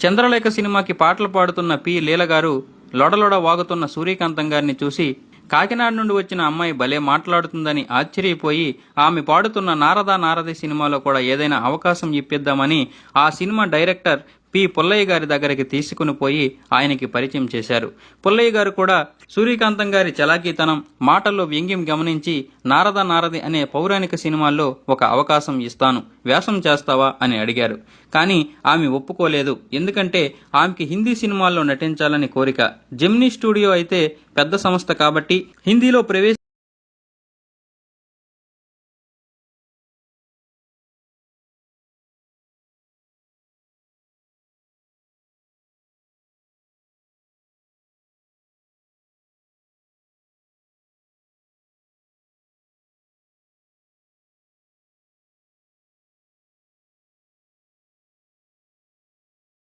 చంద్రలేఖ సినిమాకి పాటలు పాడుతున్న పి. లీల గారు లొడలొడ వాగుతున్న సూర్యకాంతం గారిని చూసి కాకినాడ నుండి వచ్చిన అమ్మాయి భలే మాట్లాడుతుందని ఆశ్చర్యపోయి ఆమె పాడుతున్న నారదా నారది సినిమాలో కూడా ఏదైనా అవకాశం ఇప్పిద్దామని ఆ సినిమా డైరెక్టర్ పి. పుల్లయ్య గారి దగ్గరికి తీసుకుని పోయి ఆయనకి పరిచయం చేశారు. పుల్లయ్య గారు కూడా సూర్యకాంతం గారి చలాకీతనం మాటల్లో వ్యంగ్యం గమనించి నారద నారది అనే పౌరాణిక సినిమాల్లో ఒక అవకాశం ఇస్తాను వ్యాసం చేస్తావా అని అడిగారు. కానీ ఆమె ఒప్పుకోలేదు. ఎందుకంటే ఆమెకి హిందీ సినిమాల్లో నటించాలని కోరిక. జెమ్నీ స్టూడియో అయితే పెద్ద సంస్థ కాబట్టి హిందీలో ప్రవేశ